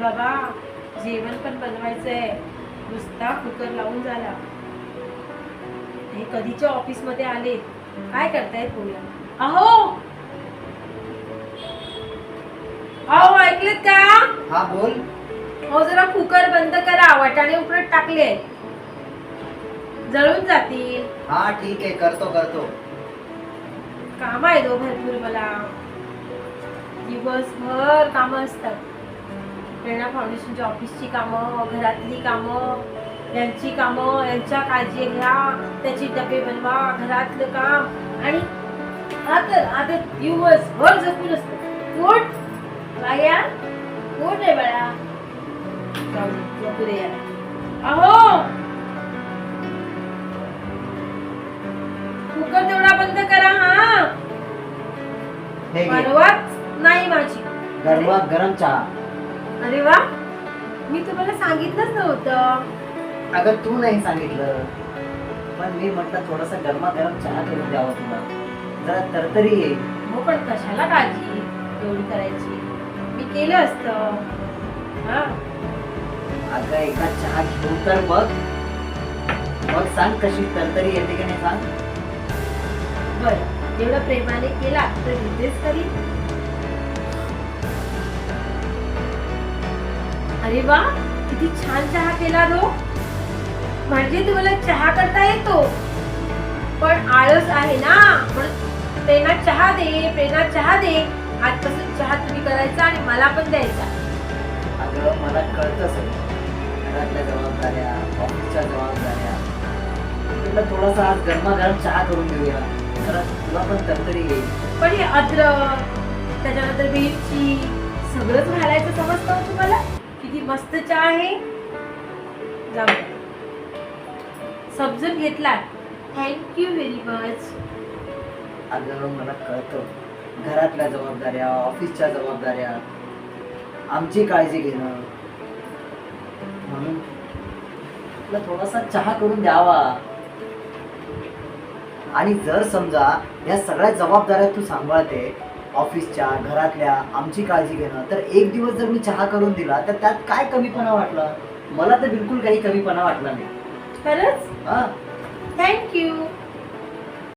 बाबा. जेवण पण बनवायचंय. नुसता कुकर लावून झाला. हे कधीच्या ऑफिसमध्ये आले? काय करतायत बोला अहो! अहो ऐकलेत का? हा बोल. हो जरा कुकर बंद करा. वाटाणे उकडत टाकले. जळून जातील. हा ठीक आहे. करतो करतो. काम आहे दो भरपूर मला. दिवसभर कामं असतात. प्रेरणा फाउंडेशनच्या ऑफिसची कामं घरातली कामं यांची कामं यांच्या काळजी घ्या त्याची डबे बनवा घरातलं काम. आणि आता आता दिवसभर झोपून असतं. पोट बाया? पोट आहे बाळा? दे, याला. अहो! कुकर तेवढा बंद करा हा. परवाच नाही माझी गरवा गरम चहा. अरे वा. मी तुम्हाला सांगितलंच नव्हतं. अगं तू नाही सांगितलं. पण मी म्हटलं थोडासा गरमा गरम चहा करून द्यावा तुला. जरा तरतरी ये. हो पण कशाला काळजी? एवढी करायची? मी केलं असतं. हा. अगं एका चहा घेऊ तर बघ. मग सांग कशी तरतरी येते की नाही सांग. बरं एवढं प्रेमाने केला तर निर्देश करी अरे वा किती छान चहा केला रो म्हणजे तुम्हाला चहा करता येतो. पण आळस आहे ना. म्हणून प्रेरणा चहा दे प्रेरणा चहा दे. आजपासून चहा तुम्ही करायचा आणि मला पण द्यायचा. अगं मला कळतं सगळं. घरातल्या जबाबदाऱ्या ऑफिसच्या जबाबदाऱ्या. म्हटलं थोडासा आज गरमागरम चहा करून देऊया जरा तुला पण तरतरी येईल. पण हे अद्रक त्याच्यानंतर मिरची सगळंच घालायचं समजतं तुम्हाला? मस्त चहा आहे. जाऊ समजून घेतला थँक्यू व्हेरी मच अगं मला कळतं. घरातल्या जबाबदाऱ्या ऑफिसच्या जबाबदाऱ्या आमची काळजी घेणं. म्हणून तुला थोडासा चहा करून द्यावा. आणि जर समजा या सगळ्या जबाबदाऱ्या तू सांभाळते ऑफिसच्या घरातल्या आमची काळजी घेणं. तर एक दिवस जर मी चहा करून दिला तर त्यात काय कमीपणा वाटला? मला तर बिलकुल काही कमीपणा वाटला नाही. खरंच? हा. थँक्यू